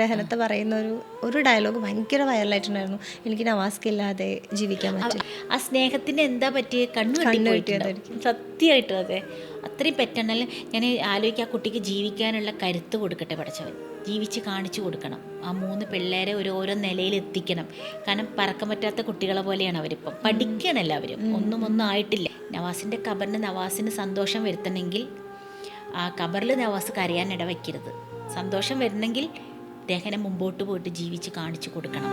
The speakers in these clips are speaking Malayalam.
രഹനത്ത് പറയുന്ന ഒരു ഒരു ഡയലോഗ് ഭയങ്കര വൈറലായിട്ടുണ്ടായിരുന്നു എനിക്ക് നവാസ്ക ഇല്ലാതെ ജീവിക്കാൻ പറ്റും. ആ സ്നേഹത്തിന് എന്താ പറ്റിയ കണ്ണു കണ്ണു കിട്ടിയതായിരിക്കും സത്യമായിട്ടും അതെ. അത്രയും പറ്റണല്ലേ ഞാൻ ആലോചിക്കുക ആ കുട്ടിക്ക് ജീവിക്കാനുള്ള കരുത്ത് കൊടുക്കട്ടെ പഠിച്ചവൻ. ജീവിച്ച് കാണിച്ചു കൊടുക്കണം. ആ മൂന്ന് പിള്ളേരെ ഒരു ഓരോ നിലയിൽ എത്തിക്കണം. കാരണം പറക്കാൻ പറ്റാത്ത കുട്ടികളെ പോലെയാണ് അവരിപ്പം. പഠിക്കണം എല്ലാവരും. ഒന്നും ഒന്നും ആയിട്ടില്ല. നവാസിന്റെ കബറിന് നവാസിന് സന്തോഷം വരുത്തണമെങ്കിൽ ആ കബറിൽ നവാസ് കരയാൻ ഇടവയ്ക്കരുത് സന്തോഷം വരണമെങ്കിൽ രഹന മുമ്പോട്ട് പോയിട്ട് ജീവിച്ച് കാണിച്ചു കൊടുക്കണം.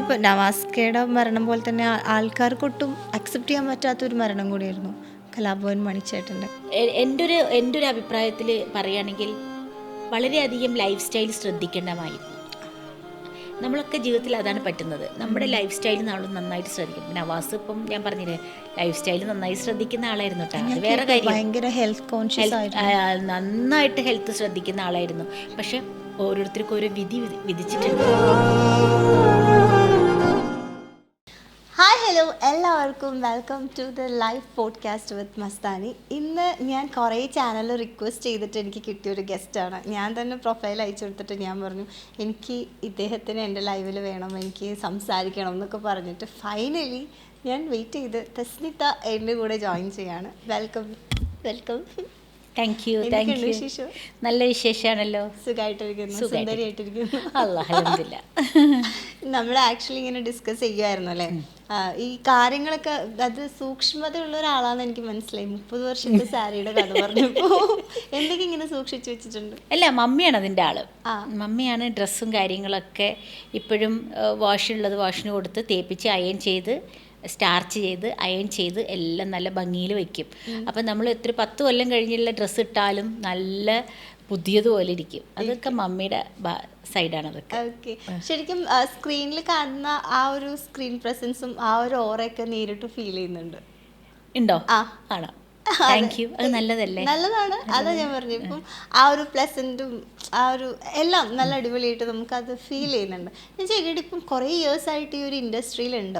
ഇപ്പോൾ നവാസ്കയുടെ മരണം പോലെ തന്നെ ആൾക്കാർക്കൊട്ടും അക്സെപ്റ്റ് ചെയ്യാൻ പറ്റാത്ത ഒരു മരണം കൂടിയായിരുന്നു കലാഭവൻ മണിച്ചേട്ടന്റെ. എന്റെ ഒരു എന്റെ ഒരു അഭിപ്രായത്തിൽ പറയുകയാണെങ്കിൽ വളരെയധികം ലൈഫ് സ്റ്റൈൽ ശ്രദ്ധിക്കേണ്ടതായിരുന്നു. നമ്മളൊക്കെ ജീവിതത്തിൽ അതാണ് പറ്റുന്നത്. നമ്മുടെ ലൈഫ് സ്റ്റൈൽ നമ്മൾ നന്നായിട്ട് ശ്രദ്ധിക്കും പിന്നെ നവാസ് ഇപ്പം ഞാൻ പറഞ്ഞില്ലേ ലൈഫ് സ്റ്റൈൽ നന്നായി ശ്രദ്ധിക്കുന്ന ആളായിരുന്നു കേട്ടോ വേറെ കാര്യം. ഹെൽത്ത് കോൺഷ്യസ് നന്നായിട്ട് ഹെൽത്ത് ശ്രദ്ധിക്കുന്ന ആളായിരുന്നു. പക്ഷെ ഓരോരുത്തർക്കും ഓരോ വിധി- വിധിച്ചിട്ടുണ്ട്. എല്ലാവർക്കും welcome to the live podcast with Mastani. ഇന്ന് ഞാൻ കുറേ ചാനൽ റിക്വസ്റ്റ് ചെയ്തിട്ട് എനിക്ക് കിട്ടിയ ഒരു ഗസ്റ്റാണ് ഞാൻ തന്നെ പ്രൊഫൈൽ അയച്ചു കൊടുത്തിട്ട് ഞാൻ പറഞ്ഞു എനിക്ക് ഇദ്ദേഹത്തിന് എന്റെ ലൈവിൽ വേണം എനിക്ക് സംസാരിക്കണം എന്നൊക്കെ പറഞ്ഞിട്ട് ഫൈനലി ഞാൻ വെയിറ്റ് ചെയ്ത് തസ്നിത എന്റെ കൂടെ ജോയിൻ ചെയ്യാണ്. Welcome welcome thank you thank you നല്ല വിശേഷമാണല്ലോ. സുഖമായിട്ടിരിക്കുന്നു സുഖായിട്ട്. സുന്ദരിയായിട്ടിരിക്കുന്നു. അല്ല നമ്മൾ ആക്ച്വലി ഇങ്ങനെ ഡിസ്കസ് ചെയ്യുമായിരുന്നു അല്ലേ? ഈ കാര്യങ്ങളൊക്കെ അത് സൂക്ഷ്മതയുള്ള ഒരാളാന്ന് എനിക്ക് മനസ്സിലായി. മുപ്പത് വർഷത്തെ സാരിയുടെ കഥ പറഞ്ഞപ്പോ എന്തൊക്കെ ഇങ്ങനെ സൂക്ഷിച്ചു വെച്ചിട്ടുണ്ട്? അല്ല മമ്മിയാണ് അതിന്റെ ആൾ. ആ. മമ്മിയാണ് ഡ്രസ്സും കാര്യങ്ങളൊക്കെ ഇപ്പോഴും വാഷുള്ളത് വാഷിന് കൊടുത്ത് തേപ്പിച്ച് അയൺ ചെയ്ത് സ്റ്റാർച്ച് ചെയ്ത് അയൺ ചെയ്ത് എല്ലാം നല്ല ഭംഗിയിൽ വെക്കും. അപ്പം നമ്മൾ എത്ര പത്ത് കൊല്ലം കഴിഞ്ഞുള്ള ഡ്രസ്സ് ഇട്ടാലും നല്ല പുതിയതുപോലെ ഇരിക്കും. അതൊക്കെ മമ്മിയുടെ സൈഡാണ് അതൊക്കെ. ഓക്കെ. ശരിക്കും സ്ക്രീനിൽ കാണുന്ന ആ ഒരു സ്ക്രീൻ പ്രസൻസും ആ ഒരു ഓറയൊക്കെ നേരിട്ട് ഫീൽ ചെയ്യുന്നുണ്ട്. ഉണ്ടോ? ആ. ആണോ താങ്ക് യു അത് നല്ലതല്ലേ? നല്ലതാണ്. അതാ ഞാൻ പറഞ്ഞു. ഇപ്പം ആ ഒരു പ്ലസന്റും ആ ഒരു എല്ലാം നല്ല അടിപൊളിയായിട്ട് നമുക്ക് അത് ഫീൽ ചെയ്യുന്നുണ്ട്. ഞാൻ ചോദിക്കട്ടെ ഇപ്പം കുറേ ഇയേഴ്സ് ആയിട്ട് ഈ ഒരു ഇൻഡസ്ട്രിയിലുണ്ട്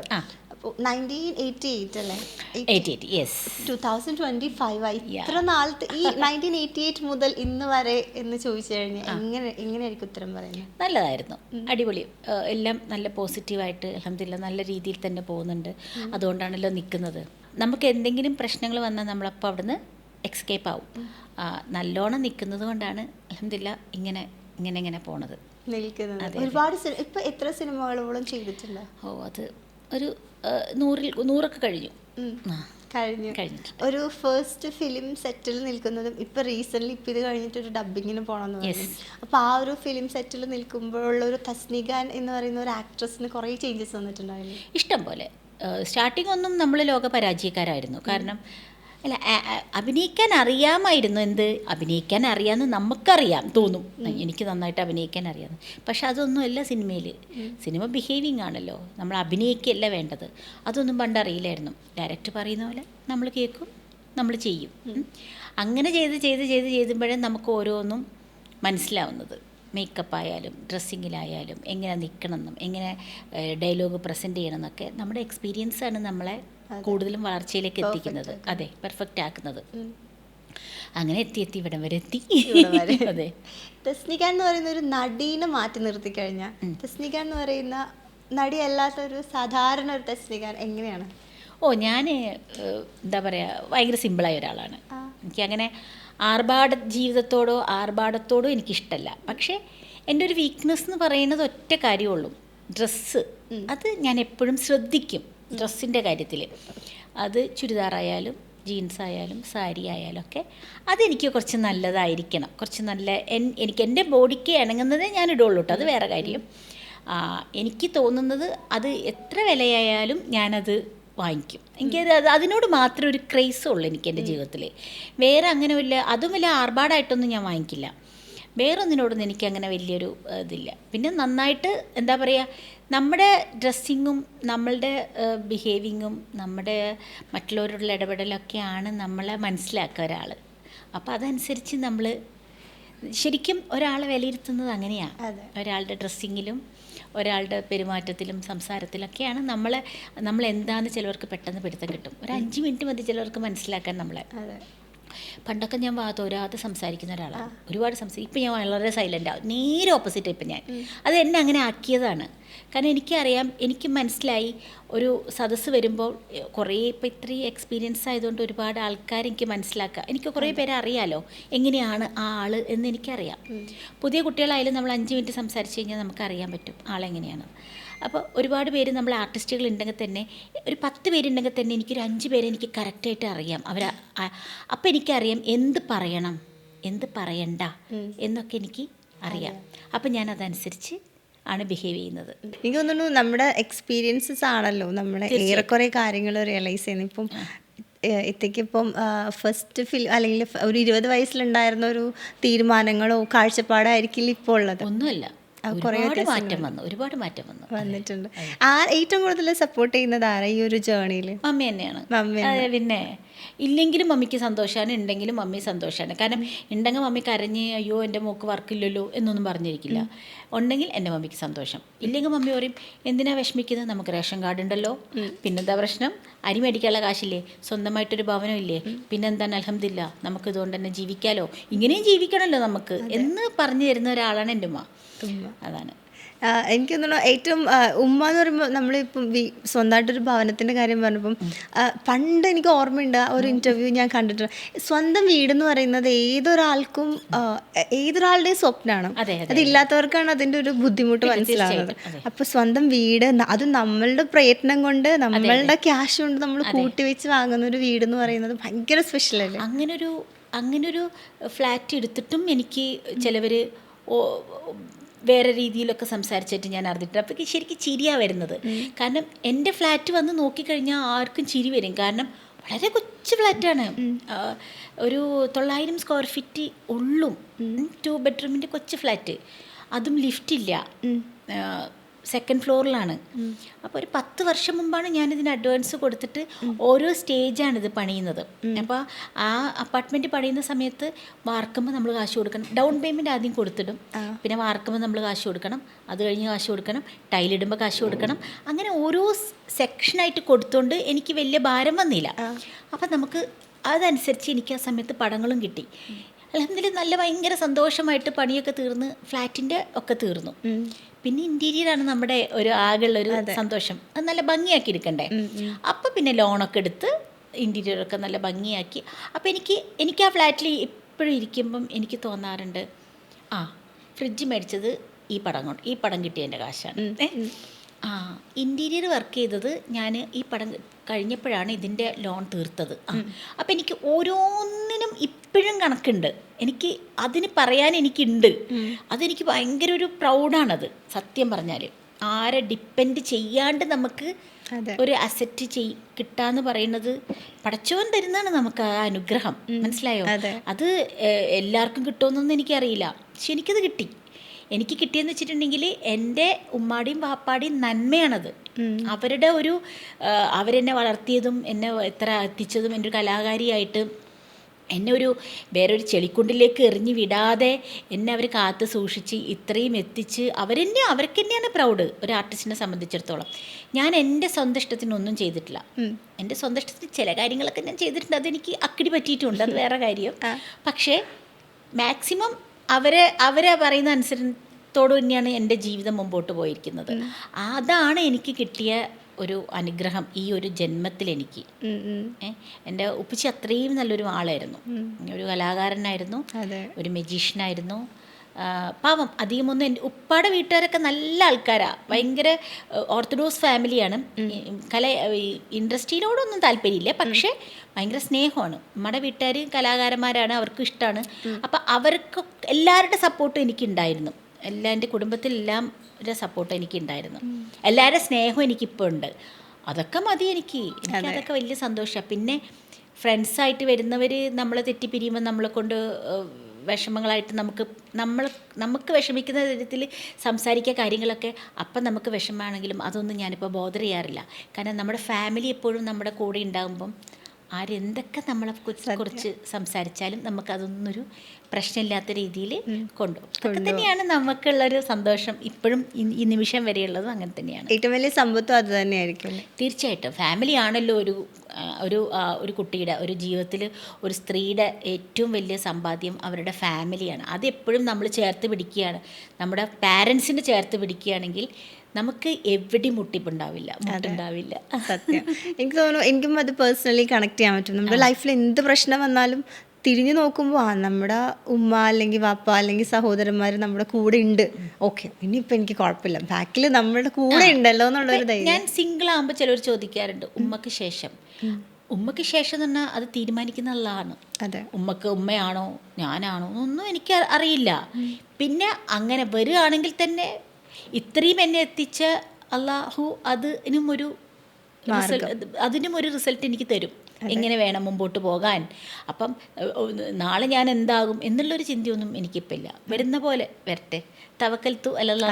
ഇത്ര നാളത്തെ ഈ നയന്റീൻ എയ്റ്റി എയ്റ്റ് മുതൽ ഇന്ന് വരെ എന്ന് ചോദിച്ചു കഴിഞ്ഞാൽ എങ്ങനെ എങ്ങനെയായിരിക്കും ഉത്തരം പറയുന്നത്? നല്ലതായിരുന്നു. അടിപൊളി. എല്ലാം നല്ല പോസിറ്റീവായിട്ട് അലഹമില്ല നല്ല രീതിയിൽ തന്നെ പോകുന്നുണ്ട്. അതുകൊണ്ടാണല്ലോ നിൽക്കുന്നത് നമുക്ക് എന്തെങ്കിലും പ്രശ്നങ്ങൾ വന്നാൽ നമ്മളപ്പോൾ അവിടുന്ന് എക്സ്കേപ്പ് ആവും. നല്ലോണം നിൽക്കുന്നത് കൊണ്ടാണ് അലഹമില്ല ഇങ്ങനെ ഇങ്ങനെ ഇങ്ങനെ പോണത്. നിൽക്കുന്നത്. ഒരുപാട് ഇപ്പൊ എത്ര സിനിമകളോളം ചെയ്തിട്ടുണ്ട്? ഓ അത് ഒരു നൂറിൽ നൂറൊക്കെ കഴിഞ്ഞു. കഴിഞ്ഞു. ഒരു ഫസ്റ്റ് ഫിലിം സെറ്റിൽ നിൽക്കുന്നതും ഇപ്പൊ റീസെന്റ് ഇപ്പൊ ഇത് കഴിഞ്ഞിട്ട് ഒരു ഡബിങ്ങിന് പോകണമെന്ന് പറഞ്ഞു. അപ്പൊ ആ ഒരു ഫിലിം സെറ്റിൽ നിൽക്കുമ്പോഴുള്ള ഒരു തസ്നിക എന്ന് പറയുന്ന ഒരു ആക്ട്രസിന് കുറെ ചേഞ്ചസ് വന്നിട്ടുണ്ടായിരുന്നു. ഇഷ്ടം പോലെ. സ്റ്റാർട്ടിംഗ് ഒന്നും നമ്മൾ ലോക പരാജയക്കാരായിരുന്നു. കാരണം അല്ല അഭിനയിക്കാൻ അറിയാമായിരുന്നു എന്ത്? അഭിനയിക്കാൻ അറിയാമെന്ന് നമുക്കറിയാം തോന്നും. എനിക്ക് നന്നായിട്ട് അഭിനയിക്കാൻ അറിയാമെന്ന് പക്ഷെ അതൊന്നും അല്ല സിനിമയിൽ സിനിമ ബിഹേവിങ് ആണല്ലോ നമ്മൾ അഭിനയിക്കല്ല വേണ്ടത്. അതൊന്നും പണ്ട് അറിയില്ലായിരുന്നു. ഡയറക്റ്റ് പറയുന്ന പോലെ നമ്മൾ കേൾക്കും നമ്മൾ ചെയ്യും. അങ്ങനെ ചെയ്ത് ചെയ്ത് ചെയ്ത് ചെയ്തുമ്പോഴേ നമുക്ക് ഓരോന്നും മനസ്സിലാവുന്നത്. മേക്കപ്പ് ആയാലും ഡ്രസ്സിങ്ങിലായാലും എങ്ങനെ നിൽക്കണമെന്നും എങ്ങനെ ഡയലോഗ് പ്രസന്റ് ചെയ്യണമെന്നൊക്കെ. നമ്മുടെ എക്സ്പീരിയൻസാണ് നമ്മളെ കൂടുതലും വളർച്ചയിലേക്ക് എത്തിക്കുന്നത്. അതെ പെർഫെക്റ്റ് ആക്കുന്നത്. അങ്ങനെ എത്തി എത്തി ഇവിടം വരെ എത്തി. അതെ. തസ്നിക എന്ന് പറയുന്ന ഒരു നടീനെ മാറ്റി നിർത്തി കഴിഞ്ഞാൽ തസ്നിക എന്ന് പറയുന്ന നടി അല്ലാത്ത ഒരു സാധാരണ ഒരു തസ്നിക എങ്ങനെയാണ്? ഓ ഞാൻ എന്താ പറയുക ഭയങ്കര സിമ്പിളായ ഒരാളാണ്. എനിക്ക് എനിക്കങ്ങനെ ആർഭാട ജീവിതത്തോടോ ആർഭാടത്തോടോ എനിക്കിഷ്ടമല്ല പക്ഷേ എന്റെ ഒരു വീക്ക്നെസ് എന്ന് പറയുന്നത് ഒറ്റ കാര്യമുള്ളൂ ഡ്രസ്സ്. അത് ഞാൻ എപ്പോഴും ശ്രദ്ധിക്കും. ഡ്രസ്സിന്റെ കാര്യത്തിൽ അത് ചുരിദാറായാലും ജീൻസ് ആയാലും സാരി ആയാലും ഒക്കെ അതെനിക്ക് കുറച്ച് നല്ലതായിരിക്കണം. കുറച്ച് നല്ല എൻ എനിക്ക് എന്റെ ബോഡിക്ക് ഇണങ്ങുന്നതേ ഞാൻ ഇടുള്ളൂ കേട്ടോ അത് വേറെ കാര്യം എനിക്ക് തോന്നുന്നത് അത് എത്ര വിലയായാലും ഞാനത് വാങ്ങിക്കും. എനിക്കത് അത് അതിനോട് മാത്രം ഒരു ക്രേസ് ഉള്ളൂ എനിക്ക് എന്റെ ജീവിതത്തിൽ വേറെ അങ്ങനെ വലിയ അതും വലിയ ആർഭാടായിട്ടൊന്നും ഞാൻ വാങ്ങിക്കില്ല. വേറൊന്നിനോടൊന്നും എനിക്ക് അങ്ങനെ വലിയൊരു ഇതില്ല. പിന്നെ നന്നായിട്ട് എന്താ പറയുക നമ്മുടെ ഡ്രസ്സിങ്ങും നമ്മളുടെ ബിഹേവിങ്ങും നമ്മുടെ മറ്റുള്ളവരോടുള്ള ഇടപെടലൊക്കെയാണ് നമ്മളെ മനസ്സിലാക്കുക ഒരാൾ അപ്പോൾ അതനുസരിച്ച് നമ്മൾ ശരിക്കും ഒരാളെ വിലയിരുത്തുന്നത് അങ്ങനെയാണ് ഒരാളുടെ ഡ്രസ്സിങ്ങിലും ഒരാളുടെ പെരുമാറ്റത്തിലും സംസാരത്തിലൊക്കെയാണ് നമ്മളെ നമ്മൾ എന്താണെന്ന് ചിലവർക്ക് പെട്ടെന്ന് പിടുത്തം കിട്ടും. ഒരു അഞ്ച് മിനിറ്റ് മതി ചിലവർക്ക് മനസ്സിലാക്കാൻ നമ്മളെ. അതെ. പണ്ടൊക്കെ ഞാൻ വാ തോരാതെ സംസാരിക്കുന്ന ഒരാളാണ് ഒരുപാട് സംസാരിക്കും ഇപ്പം ഞാൻ വളരെ സൈലന്റ് ആവും നേരെ ഓപ്പോസിറ്റ് ഇപ്പം ഞാൻ. അത് എന്നെ അങ്ങനെ ആക്കിയതാണ്. കാരണം എനിക്കറിയാം എനിക്ക് മനസ്സിലായി ഒരു സദസ്സ് വരുമ്പോൾ കുറേ ഇപ്പം ഇത്രയും എക്സ്പീരിയൻസ് ആയതുകൊണ്ട് ഒരുപാട് ആൾക്കാർ എനിക്ക് മനസ്സിലാക്കുക എനിക്ക് കുറേ പേരെ അറിയാലോ എങ്ങനെയാണ് ആ ആൾ എന്ന് എനിക്കറിയാം. പുതിയ കുട്ടികളായാലും നമ്മൾ അഞ്ച് മിനിറ്റ് സംസാരിച്ച് കഴിഞ്ഞാൽ നമുക്ക് അറിയാൻ പറ്റും ആളെങ്ങനെയാണ്. അപ്പോൾ ഒരുപാട് പേര് നമ്മൾ ആർട്ടിസ്റ്റുകൾ ഉണ്ടെങ്കിൽ തന്നെ ഒരു പത്ത് പേരുണ്ടെങ്കിൽ തന്നെ എനിക്കൊരു അഞ്ച് പേരെ എനിക്ക് കറക്റ്റായിട്ട് അറിയാം. അവർ അപ്പം എനിക്കറിയാം എന്ത് പറയണം എന്ത് പറയണ്ട എന്നൊക്കെ എനിക്ക് അറിയാം. അപ്പം ഞാൻ അതനുസരിച്ച് ആണ് ബിഹേവ് ചെയ്യുന്നത്. എനിക്ക് തോന്നുന്നു നമ്മുടെ എക്സ്പീരിയൻസസ് ആണല്ലോ നമ്മളെ ഏറെക്കുറെ കാര്യങ്ങൾ റിയലൈസ് ചെയ്യുന്നത്. ഇപ്പം ഇത്തേക്കിപ്പം ഫസ്റ്റ് ഫിലിം അല്ലെങ്കിൽ ഒരു ഇരുപത് വയസ്സിലുണ്ടായിരുന്ന ഒരു തീരുമാനങ്ങളോ കാഴ്ചപ്പാടായിരിക്കില്ല ഇപ്പോൾ ഉള്ളത്. ഒന്നുമല്ല. ഒരുപാട് മാറ്റം വന്നു ഒരുപാട് മാറ്റം വന്നു. വന്നിട്ടുണ്ട്. ആ ഏറ്റവും കൂടുതൽ സപ്പോർട്ട് ചെയ്യുന്നത് ആരാ ഈ ഒരു ജേണിയിൽ മമ്മി തന്നെയാണ്. പിന്നെ ഇല്ലെങ്കിലും മമ്മിക്ക് സന്തോഷമാണ് ഉണ്ടെങ്കിലും മമ്മി സന്തോഷമാണ്. കാരണം ഉണ്ടെങ്കിൽ മമ്മി കരഞ്ഞ് അയ്യോ എന്റെ മോക്ക് വർക്കില്ലല്ലോ എന്നൊന്നും പറഞ്ഞിരിക്കില്ല. ഉണ്ടെങ്കിൽ എന്റെ മമ്മിക്ക് സന്തോഷം. ഇല്ലെങ്കിൽ മമ്മി പറയും എന്തിനാ വിഷമിക്കുന്നത് നമുക്ക് റേഷൻ കാർഡ് ഉണ്ടല്ലോ. പിന്നെന്താ പ്രശ്നം? അരി മേടിക്കാനുള്ള കാശില്ലേ? സ്വന്തമായിട്ടൊരു ഭവനം ഇല്ലേ? പിന്നെന്താണ്? അലഹമില്ല നമുക്ക് ഇതുകൊണ്ട് തന്നെ ജീവിക്കാലോ. ഇങ്ങനെയും ജീവിക്കണമല്ലോ നമുക്ക്. എന്ന് പറഞ്ഞു തരുന്ന ഒരാളാണ് എന്റെ ഉമ്മ. അതാണ്. എനിക്ക് തോന്നുന്നു ഏറ്റവും ഉമ്മ എന്ന് പറയുമ്പോൾ നമ്മളിപ്പം സ്വന്തമായിട്ടൊരു ഭവനത്തിന്റെ കാര്യം പറഞ്ഞപ്പം പണ്ട് എനിക്ക് ഓർമ്മയുണ്ട് ആ ഒരു ഇന്റർവ്യൂ ഞാൻ കണ്ടിട്ടുണ്ട് സ്വന്തം വീടെന്ന് പറയുന്നത് ഏതൊരാൾക്കും ഏതൊരാളുടെയും സ്വപ്നമാണ് അതെ, അതെ. അതില്ലാത്തവർക്കാണ് അതിന്റെ ഒരു ബുദ്ധിമുട്ട് മനസ്സിലാവുന്നത്. തീർച്ചയായിട്ടും, അപ്പോൾ സ്വന്തം വീട് അത് നമ്മളുടെ പ്രയത്നം കൊണ്ട് നമ്മളുടെ ക്യാഷ് കൊണ്ട് നമ്മൾ കൂട്ടി വെച്ച് വാങ്ങുന്ന ഒരു വീട് എന്ന് പറയുന്നത് ഭയങ്കര സ്പെഷ്യൽ അല്ലേ? അങ്ങനൊരു അങ്ങനൊരു ഫ്ലാറ്റ് എടുത്തിട്ടും എനിക്ക് ചിലവർ വേറെ രീതിയിലൊക്കെ സംസാരിച്ചിട്ട് ഞാൻ അറിഞ്ഞിട്ടുണ്ട്. അപ്പോൾ ശരിക്കും ചിരിയാണ് വരുന്നത്. കാരണം എന്റെ ഫ്ലാറ്റ് വന്ന് നോക്കിക്കഴിഞ്ഞാൽ ആർക്കും ചിരി വരും. കാരണം വളരെ കൊച്ചു ഫ്ലാറ്റാണ്. ഒരു തൊള്ളായിരം സ്ക്വയർ ഫീറ്റ് ഉള്ളും ടു ബെഡ്റൂമിന്റെ കൊച്ചു ഫ്ലാറ്റ്. അതും ലിഫ്റ്റില്ല. സെക്കൻഡ് ഫ്ലോറിലാണ് അപ്പോൾ ഒരു പത്ത് വർഷം മുമ്പാണ് ഞാനിതിന് അഡ്വാൻസ് കൊടുത്തിട്ട് ഓരോ സ്റ്റേജാണ് ഇത് പണിയുന്നത്. അപ്പോൾ ആ അപ്പാർട്ട്മെന്റ് പണിയുന്ന സമയത്ത് വാർക്കുമ്പോൾ നമ്മൾ കാശ് കൊടുക്കണം. ഡൗൺ പേയ്മെന്റ് ആദ്യം കൊടുത്തിടും. പിന്നെ വാർക്കുമ്പോൾ നമ്മൾ കാശ് കൊടുക്കണം. അത് കഴിഞ്ഞ് കാശ് കൊടുക്കണം. ടൈലിടുമ്പോൾ കാശ് കൊടുക്കണം. അങ്ങനെ ഓരോ സെക്ഷനായിട്ട് കൊടുത്തുകൊണ്ട് എനിക്ക് വലിയ ഭാരം വന്നില്ല. അപ്പം നമുക്ക് അതനുസരിച്ച് എനിക്ക് ആ സമയത്ത് പടങ്ങളും കിട്ടി. അലഹമില്ല നല്ല ഭയങ്കര സന്തോഷമായിട്ട് പണിയൊക്കെ തീർന്ന് ഫ്ലാറ്റിന്റെ ഒക്കെ തീർന്നു. പിന്നെ ഇന്റീരിയറാണ് നമ്മുടെ ഒരു ആകെയുള്ള ഒരു സന്തോഷം. അത് നല്ല ഭംഗിയാക്കി എടുക്കണ്ടേ? അപ്പം പിന്നെ ലോണൊക്കെ എടുത്ത് ഇന്റീരിയറൊക്കെ നല്ല ഭംഗിയാക്കി. അപ്പം എനിക്ക് എനിക്ക് ആ ഫ്ലാറ്റിൽ എപ്പോഴും ഇരിക്കുമ്പം എനിക്ക് തോന്നാറുണ്ട് ആ ഫ്രിഡ്ജ് മേടിച്ചത് ഈ പടം കൊണ്ട് ഈ പടം കിട്ടിയതിന്റെ കാശാണ്. ആ ഇന്റീരിയർ വർക്ക് ചെയ്തത് ഞാൻ ഈ പടം കഴിഞ്ഞപ്പോഴാണ് ഇതിന്റെ ലോൺ തീർത്തത്. അപ്പം എനിക്ക് ഓരോന്നിനും ഇപ്പോഴും കണക്കുണ്ട്. എനിക്ക് അതിന് പറയാൻ എനിക്കുണ്ട്. അതെനിക്ക് ഭയങ്കര ഒരു പ്രൗഡാണത് സത്യം പറഞ്ഞാൽ ആരെ ഡിപ്പെൻഡ് ചെയ്യാണ്ട് നമുക്ക് ഒരു അസറ്റ് ചെയ് കിട്ടാന്ന് പറയുന്നത് പടച്ചോൻ തരുന്നതാണ് നമുക്ക് ആ അനുഗ്രഹം. മനസ്സിലായോ? അതെ. എല്ലാവർക്കും കിട്ടുമെന്നൊന്നും എനിക്കറിയില്ല. പക്ഷെ എനിക്കത് കിട്ടി. എനിക്ക് കിട്ടിയെന്ന് വെച്ചിട്ടുണ്ടെങ്കിൽ എന്റെ ഉമ്മാടിയും വാപ്പാടിയും നന്മയാണത്. അവരുടെ ഒരു അവരെന്നെ വളർത്തിയതും എന്നെ എത്ര എത്തിച്ചതും എന്റെ ഒരു കലാകാരിയായിട്ട് എന്നെ ഒരു വേറൊരു ചെളിക്കുണ്ടിലേക്ക് എറിഞ്ഞു വിടാതെ എന്നെ അവർ കാത്തു സൂക്ഷിച്ച് ഇത്രയും എത്തിച്ച് അവരെന്നെ അവർക്ക് തന്നെയാണ് പ്രൗഡ് ഒരു ആർട്ടിസ്റ്റിനെ സംബന്ധിച്ചിടത്തോളം. ഞാൻ എന്റെ സ്വന്തം ഇഷ്ടത്തിനൊന്നും ചെയ്തിട്ടില്ല. എന്റെ സ്വന്തം ഇഷ്ടത്തിന് ചില കാര്യങ്ങളൊക്കെ ഞാൻ ചെയ്തിട്ടുണ്ട്. അതെനിക്ക് അക്കിടി പറ്റിയിട്ടുണ്ട്. അത് വേറെ കാര്യം. പക്ഷേ മാക്സിമം അവരെ അവരെ പറയുന്ന അനുസരണത്തോട് തന്നെയാണ് എന്റെ ജീവിതം മുമ്പോട്ട് പോയിരിക്കുന്നത്. അതാണ് എനിക്ക് കിട്ടിയ ഒരു അനുഗ്രഹം ഈ ഒരു ജന്മത്തിൽ എനിക്ക്. എന്റെ ഉപ്പച്ചി അത്രയും നല്ലൊരു ആളായിരുന്നു. ഒരു കലാകാരനായിരുന്നു. ഒരു മെജീഷ്യനായിരുന്നു പാവം അധികമൊന്നും എന്റെ ഉപ്പാടെ വീട്ടുകാരൊക്കെ നല്ല ആൾക്കാരാണ് ഭയങ്കര ഓർത്തഡോക്സ് ഫാമിലിയാണ്. കല ഇൻഡസ്ട്രിയിനോടൊന്നും താല്പര്യമില്ല. പക്ഷേ ഭയങ്കര സ്നേഹമാണ്. നമ്മുടെ വീട്ടുകാർ കലാകാരന്മാരാണ് അവർക്ക് ഇഷ്ടമാണ് അപ്പം അവർക്ക് എല്ലാവരുടെ സപ്പോർട്ടും എനിക്കുണ്ടായിരുന്നു. എല്ലാ എന്റെ കുടുംബത്തിലെല്ലാം സപ്പോർട്ട് എനിക്കുണ്ടായിരുന്നു. എല്ലാവരുടെ സ്നേഹവും എനിക്കിപ്പോൾ ഉണ്ട് അതൊക്കെ മതി എനിക്ക്. എനിക്ക് അതൊക്കെ വലിയ സന്തോഷമാണ് പിന്നെ ഫ്രണ്ട്സായിട്ട് വരുന്നവർ നമ്മളെ തെറ്റിപ്പിരിയുമ്പോൾ നമ്മളെ കൊണ്ട് വിഷമങ്ങളായിട്ട് നമുക്ക് നമ്മൾ നമുക്ക് വിഷമിക്കുന്ന തരത്തിൽ സംസാരിക്കുക കാര്യങ്ങളൊക്കെ അപ്പം നമുക്ക് വിഷമമാണെങ്കിലും അതൊന്നും ഞാനിപ്പോൾ ബോധർ ചെയ്യാറില്ല. കാരണം നമ്മുടെ ഫാമിലി എപ്പോഴും നമ്മുടെ കൂടെ ഉണ്ടാകുമ്പം ആരെന്തൊക്കെ നമ്മളെ കുറിച്ച് സംസാരിച്ചാലും നമുക്കതൊന്നൊരു പ്രശ്നമില്ലാത്ത രീതിയിൽ കൊണ്ടുപോകും അതൊക്കെ തന്നെയാണ് നമുക്കുള്ളൊരു സന്തോഷം ഇപ്പോഴും ഈ- നിമിഷം നിമിഷം വരെയുള്ളതും അങ്ങനെ തന്നെയാണ്. ഏറ്റവും വലിയ സമ്പത്തും അത് തന്നെയായിരിക്കും. തീർച്ചയായിട്ടും. ഫാമിലി ആണല്ലോ ഒരു ഒരു ഒരു കുട്ടിയുടെ ഒരു ജീവിതത്തിൽ ഒരു സ്ത്രീയുടെ ഏറ്റവും വലിയ സമ്പാദ്യം അവരുടെ ഫാമിലിയാണ് അതെപ്പോഴും നമ്മൾ ചേർത്ത് പിടിക്കുകയാണ്. നമ്മുടെ പാരൻസിന് ചേർത്ത് പിടിക്കുകയാണെങ്കിൽ നമുക്ക് എവിടെയും മുട്ടിപ്പുണ്ടാവില്ല മുട്ടുണ്ടാവില്ല. സത്യം. എനിക്ക് തോന്നുന്നു എനിക്കും അത് പേഴ്സണലി കണക്ട് ചെയ്യാൻ പറ്റും. നമ്മുടെ ലൈഫിൽ എന്ത് പ്രശ്നം വന്നാലും തിരിഞ്ഞു നോക്കുമ്പോൾ ആ നമ്മുടെ ഉമ്മ അല്ലെങ്കിൽ വാപ്പ അല്ലെങ്കിൽ സഹോദരന്മാർ നമ്മുടെ കൂടെ ഉണ്ട്. ഓക്കെ ഇനിയിപ്പോൾ എനിക്ക് കുഴപ്പമില്ല. ബാക്കിൽ നമ്മുടെ കൂടെ ഉണ്ടല്ലോ എന്നുള്ളൊരു ധൈര്യം. ഞാൻ സിംഗിൾ ആകുമ്പോൾ ചിലർ ചോദിക്കാറുണ്ട് ഉമ്മക്ക് ശേഷം? ഉമ്മക്ക് ശേഷം എന്ന് പറഞ്ഞാൽ അത് തീരുമാനിക്കുന്നതാണ് അതെ. ഉമ്മക്ക് ഉമ്മയാണോ ഞാനാണോ ഒന്നും എനിക്ക് അറിയില്ല. പിന്നെ അങ്ങനെ വരികയാണെങ്കിൽ തന്നെ ഇത്രയും എന്നെ എത്തിച്ച അള്ളാഹു അതിനും ഒരു അതിനും ഒരു റിസൾട്ട് എനിക്ക് തരും. എങ്ങനെ വേണം മുമ്പോട്ട് പോകാൻ? അപ്പം നാളെ ഞാൻ എന്താകും എന്നുള്ളൊരു ചിന്തയൊന്നും എനിക്കിപ്പോൾ ഇല്ല വരുന്ന പോലെ വരട്ടെ. തവക്കൽത്തു അല്ലല്ല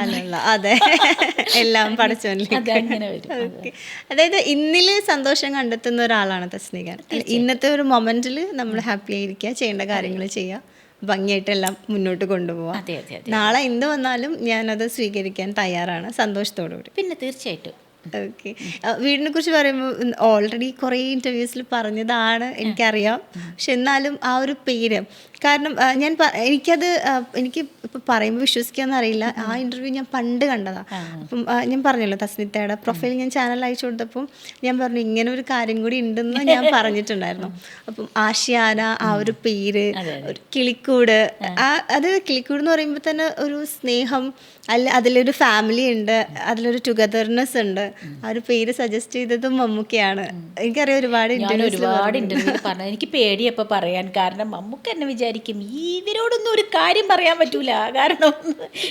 അതെ. എല്ലാം പഠിച്ചോണ്ടിരിക്കും അതെ. അതായത് ഇന്നിൽ സന്തോഷം കണ്ടെത്തുന്ന ഒരാളാണ് തസ്നിക ഇന്നത്തെ ഒരു മൊമെന്റിൽ നമ്മൾ ഹാപ്പി ആയിരിക്കുക ചെയ്യേണ്ട കാര്യങ്ങൾ ചെയ്യുക. ഭംഗിയായിട്ട് എല്ലാം മുന്നോട്ട് കൊണ്ടുപോവാം. അതെ അതെ അതെ. നാളെ എന്ത് വന്നാലും ഞാനത് സ്വീകരിക്കാൻ തയ്യാറാണ്. സന്തോഷത്തോടു കൂടി പിന്നെ തീർച്ചയായിട്ടും. ഓക്കെ വീടിനെ കുറിച്ച് പറയുമ്പോൾ ഓൾറെഡി കുറേ ഇന്റർവ്യൂസിൽ പറഞ്ഞതാണ് എനിക്കറിയാം. പക്ഷെ എന്നാലും ആ ഒരു പേര്. കാരണം ഞാൻ എനിക്കത് എനിക്ക് ഇപ്പം പറയുമ്പോൾ വിശ്വസിക്കാമെന്ന് അറിയില്ല. ആ ഇന്റർവ്യൂ ഞാൻ പണ്ട് കണ്ടതാണ് അപ്പം ഞാൻ പറഞ്ഞല്ലോ തസ്നിത്തയുടെ പ്രൊഫൈൽ ഞാൻ ചാനൽ അയച്ചു കൊടുത്തപ്പം ഞാൻ പറഞ്ഞു ഇങ്ങനെ ഒരു കാര്യം കൂടി ഉണ്ടെന്ന് ഞാൻ പറഞ്ഞിട്ടുണ്ടായിരുന്നു. അപ്പം ആഷിയാന ആ ഒരു പേര് ഒരു കിളിക്കൂട്. ആ. അത് കിളിക്കൂട് എന്ന് പറയുമ്പോൾ തന്നെ ഒരു സ്നേഹം അല്ല അതിലൊരു ഫാമിലി ഉണ്ട് അതിലൊരു ടുഗദർനെസ് ഉണ്ട്. ആ ഒരു പേര് സജസ്റ്റ് ചെയ്തതും മമ്മൂക്കയാണ്. എനിക്കറിയാം ഒരുപാട് ഒരുപാട് ഇന്റർവ്യൂ പറഞ്ഞു എനിക്ക് പേടിയപ്പോൾ പറയാൻ. കാരണം മമ്മൂക്ക എന്നെ വിചാരിക്കും ഇവരോടൊന്നും ഒരു കാര്യം പറയാൻ പറ്റൂല. കാരണം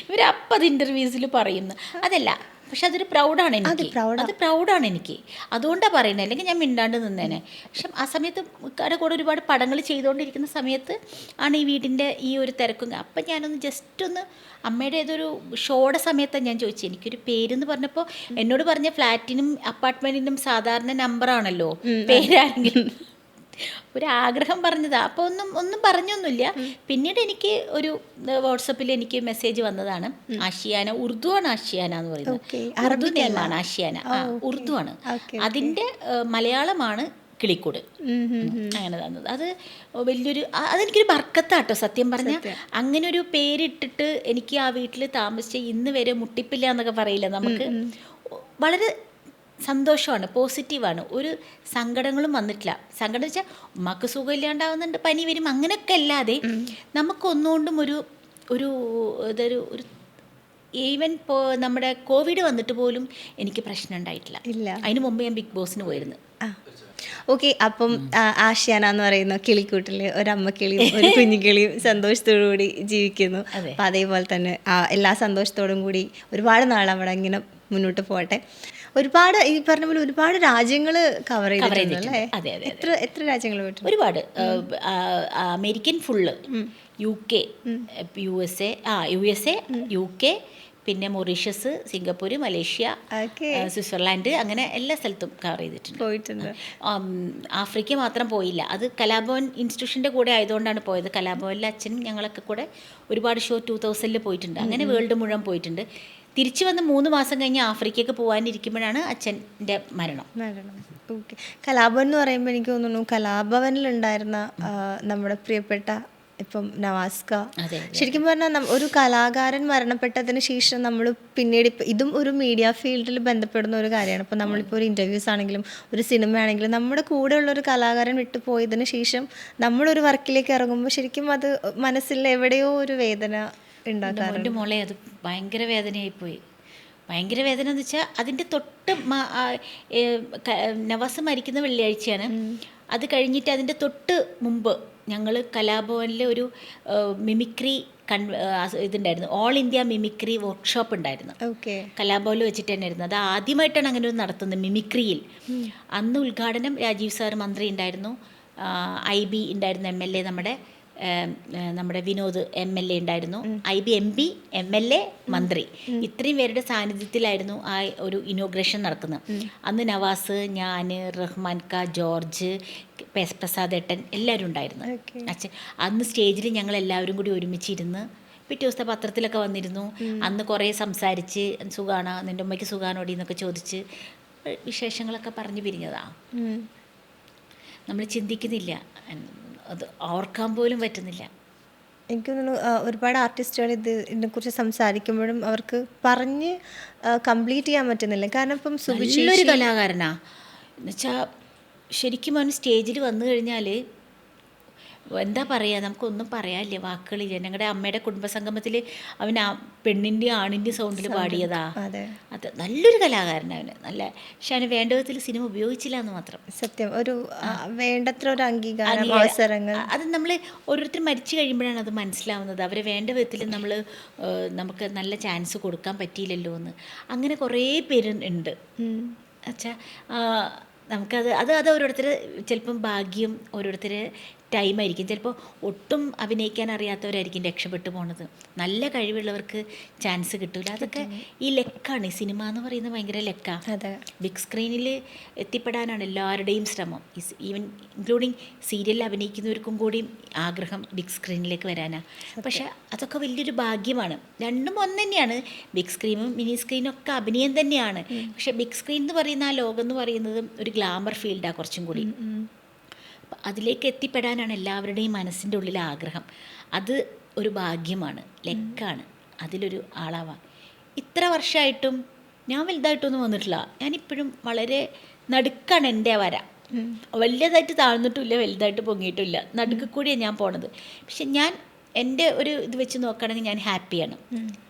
ഇവരപ്പത് ഇന്റർവ്യൂസിൽ പറയുന്നു. അതല്ല പക്ഷെ അതൊരു പ്രൗഡാണ് എനിക്ക്. അത് പ്രൗഡാണ് എനിക്ക്. അതുകൊണ്ടാണ് പറയുന്നത് അല്ലെങ്കിൽ ഞാൻ മിണ്ടാണ്ട് നിന്നേനെ. പക്ഷെ ആ സമയത്ത് ഇക്കാടെ കൂടെ ഒരുപാട് പടങ്ങൾ ചെയ്തുകൊണ്ടിരിക്കുന്ന സമയത്ത് ആണ് ഈ വീടിന്റെ ഈ ഒരു തിരക്കും. അപ്പം ഞാനൊന്ന് ജസ്റ്റ് ഒന്ന് അമ്മയുടെ ഏതൊരു ഷോയുടെ സമയത്താണ് ഞാൻ ചോദിച്ചത് എനിക്കൊരു പേരെന്ന് പറഞ്ഞപ്പോൾ എന്നോട് പറഞ്ഞ ഫ്ലാറ്റിനും അപ്പാർട്ട്മെന്റിനും സാധാരണ നമ്പറാണല്ലോ പേരാണെങ്കിലും ഒരു ആഗ്രഹം പറഞ്ഞതാ. അപ്പോൾ ഒന്നും ഒന്നും പറഞ്ഞൊന്നുമില്ല. പിന്നീട് എനിക്ക് ഒരു വാട്സപ്പിൽ എനിക്ക് മെസ്സേജ് വന്നതാണ്. ആഷിയാന ഉറുദു ആണ് ആഷിയാന എന്ന് പറയുന്നത്. ഉറുദു നെയിമാണ് ആഷിയാന ഉറുദു ആണ് അതിന്റെ മലയാളമാണ് കിളിക്കൂട്. അങ്ങനെ തന്നത്. അത് വലിയൊരു അതെനിക്കൊരു ബർക്കത്താട്ടോ സത്യം പറഞ്ഞ. അങ്ങനെ ഒരു പേരിട്ടിട്ട് എനിക്ക് ആ വീട്ടിൽ താമസിച്ച് ഇന്ന് വരെ മുട്ടിപ്പില്ല എന്നൊക്കെ പറയില്ല നമുക്ക്? വളരെ സന്തോഷമാണ് പോസിറ്റീവാണ്. ഒരു സങ്കടങ്ങളും വന്നിട്ടില്ല. സങ്കടം വെച്ചാൽ ഉമ്മക്ക് സുഖമില്ലാണ്ടാവുന്നുണ്ട് പനി വരും അങ്ങനെയൊക്കെ അല്ലാതെ നമുക്കൊന്നുകൊണ്ടും ഒരു ഒരു ഇതൊരു ഒരു ഈവൻ നമ്മുടെ കോവിഡ് വന്നിട്ട് പോലും എനിക്ക് പ്രശ്നം ഉണ്ടായിട്ടില്ല. ഇല്ല. അതിന് മുമ്പ് ഞാൻ ബിഗ് ബോസിന് പോയിരുന്നു. ഓക്കെ അപ്പം ആഷ്യാന എന്ന് പറയുന്ന കിളിക്കൂട്ടിൽ ഒരമ്മ കിളിയും ഒരു കുഞ്ഞു കിളിയും സന്തോഷത്തോടു കൂടി ജീവിക്കുന്നു. അപ്പം അതേപോലെ തന്നെ എല്ലാ സന്തോഷത്തോടും കൂടി ഒരുപാട് നാൾ അവിടെ ഇങ്ങനെ മുന്നോട്ട് പോകട്ടെ. ഒരുപാട് ഈ പറഞ്ഞ പോലെ ഒരുപാട് രാജ്യങ്ങൾ കവർ ചെയ്തിട്ടുണ്ട് അല്ലേ? അതെ, അതെ, എത്ര എത്ര രാജ്യങ്ങൾ പോയിട്ടുണ്ട്? ഒരുപാട്. American full U K U S A ആ U S A U K പിന്നെ മൊറീഷ്യസ് സിംഗപ്പൂർ മലേഷ്യ സ്വിറ്റ്സർലാൻഡ് അങ്ങനെ എല്ലാ സ്ഥലത്തും കവർ ചെയ്തിട്ടുണ്ട്. പോയിട്ടുണ്ട്. ആഫ്രിക്ക മാത്രം പോയില്ല. അത് കലാഭവൻ ഇൻസ്റ്റിറ്റ്യൂഷന്റെ കൂടെ ആയതുകൊണ്ടാണ് പോയത്. കലാഭവനിലെ അച്ഛനും ഞങ്ങളൊക്കെ കൂടെ ഒരുപാട് ഷോ ടൂ തൗസൻഡിൽ പോയിട്ടുണ്ട്. അങ്ങനെ വേൾഡ് മുഴുവൻ പോയിട്ടുണ്ട്. തിരിച്ചു വന്ന് മൂന്ന് മാസം കഴിഞ്ഞ് ആഫ്രിക്കയ്ക്ക് പോകാനിരിക്കുമ്പോഴാണ് അച്ഛന്റെ മരണം. മരണം. ഓക്കെ കലാഭവൻ എന്ന് പറയുമ്പോൾ എനിക്ക് തോന്നുന്നു കലാഭവനിലുണ്ടായിരുന്ന നമ്മുടെ പ്രിയപ്പെട്ട ഇപ്പം നവാസ്ക. ശരിക്കും പറഞ്ഞാൽ ഒരു കലാകാരൻ മരണപ്പെട്ടതിന് ശേഷം നമ്മൾ പിന്നീട് ഇപ്പം ഇതും ഒരു മീഡിയ ഫീൽഡിൽ ബന്ധപ്പെടുന്ന ഒരു കാര്യമാണ്. ഇപ്പോൾ നമ്മളിപ്പോൾ ഒരു ഇന്റർവ്യൂസ് ആണെങ്കിലും ഒരു സിനിമ ആണെങ്കിലും നമ്മുടെ കൂടെയുള്ള ഒരു കലാകാരൻ വിട്ടു പോയതിന് ശേഷം നമ്മളൊരു വർക്കിലേക്ക് ഇറങ്ങുമ്പോൾ ശരിക്കും അത് മനസ്സിൽ എവിടെയോ ഒരു വേദന എന്റെ മോളെ അത് ഭയങ്കര വേദനയായി പോയി. ഭയങ്കര വേദന എന്ന് വെച്ചാൽ അതിന്റെ തൊട്ട് നവാസ് മരിക്കുന്ന വെള്ളിയാഴ്ചയാണ്. അത് കഴിഞ്ഞിട്ട് അതിന്റെ തൊട്ട് മുമ്പ് ഞങ്ങൾ കലാഭവനിലെ ഒരു മിമിക്രി കൺ ഇതുണ്ടായിരുന്നു. ഓൾ ഇന്ത്യ മിമിക്രി വർക്ക്ഷോപ്പ് ഉണ്ടായിരുന്നു. ഓക്കെ. കലാഭവനിൽ വെച്ചിട്ട് തന്നെ ആയിരുന്നു അത് ആദ്യമായിട്ടാണ് അങ്ങനെ ഒരു നടത്തുന്നത് മിമിക്രിയിൽ. അന്ന് ഉദ്ഘാടനം രാജീവ് സാർ മന്ത്രി ഉണ്ടായിരുന്നു. ഐ ബി ഉണ്ടായിരുന്നു എം എൽ എ നമ്മുടെ നമ്മുടെ വിനോദ് എം എൽ എ ഉണ്ടായിരുന്നു. I B M P M L A മന്ത്രി. ഇത്രയും പേരുടെ സാന്നിധ്യത്തിലായിരുന്നു ആ ഒരു ഇനോഗ്രേഷൻ നടക്കുന്നത്. അന്ന് നവാസ് ഞാൻ റഹ്മാൻ ക ജോർജ് പെ- പ്രസാദ് ഏട്ടൻ എല്ലാവരും ഉണ്ടായിരുന്നു. അച്ഛൻ അന്ന് സ്റ്റേജിൽ ഞങ്ങൾ എല്ലാവരും കൂടി ഒരുമിച്ചിരുന്ന് പിറ്റേ ദിവസത്തെ പത്രത്തിലൊക്കെ വന്നിരുന്നു. അന്ന് കുറേ സംസാരിച്ച് സുഖാണോ നിന്റെ ഉമ്മയ്ക്ക് സുഖാണോടി എന്നൊക്കെ ചോദിച്ച് വിശേഷങ്ങളൊക്കെ പറഞ്ഞു പിരിഞ്ഞതാ. നമ്മൾ ചിന്തിക്കുന്നില്ല. അത് ഓർക്കാൻ പോലും പറ്റുന്നില്ല. എനിക്ക് തോന്നുന്നു ഒരുപാട് ആർട്ടിസ്റ്റുകൾ ഇത് ഇതിനെക്കുറിച്ച് സംസാരിക്കുമ്പോഴും അവർക്ക് പറഞ്ഞ് കംപ്ലീറ്റ് ചെയ്യാൻ പറ്റുന്നില്ല. കാരണം ഇപ്പം സുഭിചേച്ചി കലാകാരനാ. എന്നുവെച്ചാൽ ശരിക്കും അവൻ സ്റ്റേജിൽ വന്നു കഴിഞ്ഞാൽ എന്താ പറയുക നമുക്കൊന്നും പറയാനില്ല വാക്കുകളില്ല ഞങ്ങളുടെ അമ്മയുടെ കുടുംബസംഗമത്തിൽ അവൻ ആ പെണ്ണിന്റെയും ആണിന്റെയും സൗണ്ടിൽ പാടിയതാ. അതെ. നല്ലൊരു അവന്. നല്ല പക്ഷെ അവന് വേണ്ട വിധത്തിൽ സിനിമ ഉപയോഗിച്ചില്ല എന്ന് മാത്രം. സത്യം. ഒരു വേണ്ടത്ര ഒരു അംഗീകാരം. അവസരങ്ങൾ. അത് നമ്മൾ ഓരോരുത്തർ മരിച്ചു കഴിയുമ്പോഴാണ് അത് മനസ്സിലാവുന്നത്. അവരെ വേണ്ട വിധത്തിൽ നമ്മൾ നമുക്ക് നല്ല ചാൻസ് കൊടുക്കാൻ പറ്റിയില്ലല്ലോ എന്ന്. അങ്ങനെ കുറേ പേര് ഉണ്ട്. അച്ഛാ നമുക്കത് അത് അത് ഓരോരുത്തർ ചിലപ്പം ഭാഗ്യം ഓരോരുത്തർ ടൈമായിരിക്കും ചിലപ്പോൾ ഒട്ടും അഭിനയിക്കാൻ അറിയാത്തവരായിരിക്കും രക്ഷപ്പെട്ടു പോണത്. നല്ല കഴിവുള്ളവർക്ക് ചാൻസ് കിട്ടില്ല അതൊക്കെ ഈ ലെക്കാണ്. ഈ സിനിമ എന്ന് പറയുന്നത് ഭയങ്കര ലെക്കാണ് ബിഗ് സ്ക്രീനിൽ എത്തിപ്പെടാനാണ് എല്ലാവരുടെയും ശ്രമം. ഈവൻ ഇൻക്ലൂഡിങ് സീരിയലിൽ അഭിനയിക്കുന്നവർക്കും കൂടി ആഗ്രഹം ബിഗ് സ്ക്രീനിലേക്ക് വരാനാണ് പക്ഷെ അതൊക്കെ വലിയൊരു ഭാഗ്യമാണ്. രണ്ടും ഒന്ന് തന്നെയാണ് ബിഗ് സ്ക്രീനും മിനി സ്ക്രീനും ഒക്കെ അഭിനയം തന്നെയാണ്. പക്ഷെ ബിഗ് സ്ക്രീൻ എന്ന് പറയുന്ന ആ ലോകം എന്ന് പറയുന്നത് ഒരു ഗ്ലാമർ ഫീൽഡാണ് കുറച്ചും കൂടി. അതിലേക്ക് എത്തിപ്പെടാനാണ് എല്ലാവരുടെയും മനസ്സിന്റെ ഉള്ളിൽ ആഗ്രഹം. അത് ഒരു ഭാഗ്യമാണ് ലെക്കാണ്. അതിലൊരു ആളാവാം. ഇത്ര വർഷമായിട്ടും ഞാൻ വലുതായിട്ടൊന്നും വന്നിട്ടില്ല. ഞാനിപ്പോഴും വളരെ നടുക്കാണ് എന്റെ വര. വലിയതായിട്ട് താഴ്ന്നിട്ടില്ല വലുതായിട്ട് പൊങ്ങിയിട്ടില്ല നടുക്ക് കൂടിയാണ് ഞാൻ പോണത്. പക്ഷെ ഞാൻ എന്റെ ഒരു ഇത് വെച്ച് നോക്കുകയാണെങ്കിൽ ഞാൻ ഹാപ്പിയാണ്.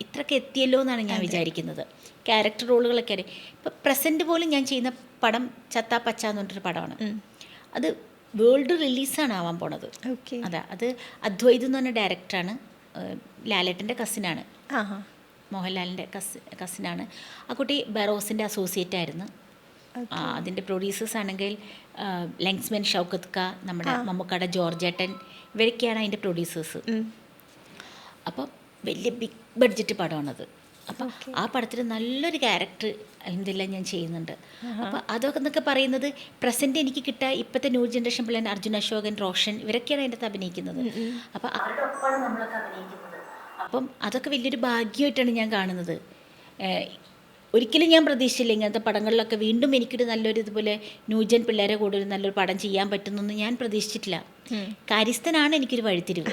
ഇത്രയൊക്കെ എത്തിയല്ലോ എന്നാണ് ഞാൻ വിചാരിക്കുന്നത്. ക്യാരക്ടർ റോളുകളൊക്കെ അറിയാം ഇപ്പം പ്രസന്റ് പോലും ഞാൻ ചെയ്യുന്ന പടം ചത്താ പച്ച എന്ന് പറഞ്ഞിട്ടൊരു പടമാണ്. അത് വേൾഡ് റിലീസാണ് ആവാൻ പോണത്. ഓക്കെ. അതാ അത് അദ്വൈത് എന്ന് പറഞ്ഞ ഡയറക്ടറാണ് ലാലേട്ടന്റെ കസിനാണ്. മോഹൻലാലിന്റെ കസ് കസിനാണ്. ആ കുട്ടി ബറോസിന്റെ അസോസിയേറ്റ് ആയിരുന്നു. അതിന്റെ പ്രൊഡ്യൂസേഴ്സ് ആണെങ്കിൽ ലെങ്സ്മെൻ ഷൗക്കത്ത് ക നമ്മുടെ മമ്മൂക്കയുടെ ജോർജേട്ടൻ ഇവരൊക്കെയാണ് അതിന്റെ പ്രൊഡ്യൂസേഴ്സ് അപ്പോൾ അപ്പം വലിയ ബിഗ് ബഡ്ജറ്റ് പടമാണത്. അപ്പം ആ പടത്തിൽ നല്ലൊരു ക്യാരക്ടർ എന്തെല്ലാം ഞാൻ ചെയ്യുന്നുണ്ട്. അപ്പോൾ അതൊക്കെ എന്നൊക്കെ പറയുന്നത് പ്രസന്റ് എനിക്ക് കിട്ടുക ഇപ്പത്തെ ന്യൂ ജനറേഷൻ പിള്ളേർ അർജുൻ അശോകൻ റോഷൻ ഇവരൊക്കെയാണ് അതിന്റെ അകത്ത് അഭിനയിക്കുന്നത്. അപ്പോൾ അവരുടെ ഒപ്പമാണ് നമ്മളൊക്കെ അഭിനയിക്കുന്നത് അപ്പം അതൊക്കെ വലിയൊരു ഭാഗ്യമായിട്ടാണ് ഞാൻ കാണുന്നത്. ഒരിക്കലും ഞാൻ പ്രതീക്ഷിച്ചില്ല ഇങ്ങനത്തെ പടങ്ങളിലൊക്കെ വീണ്ടും എനിക്കൊരു നല്ലൊരു ഇതുപോലെ ന്യൂജൻ പിള്ളേരെ കൂടെ ഒരു നല്ലൊരു പടം ചെയ്യാൻ പറ്റുന്നൊന്നും ഞാൻ പ്രതീക്ഷിച്ചിട്ടില്ല. കാര്യസ്ഥനാണ് എനിക്കൊരു വഴിത്തിരിവ്.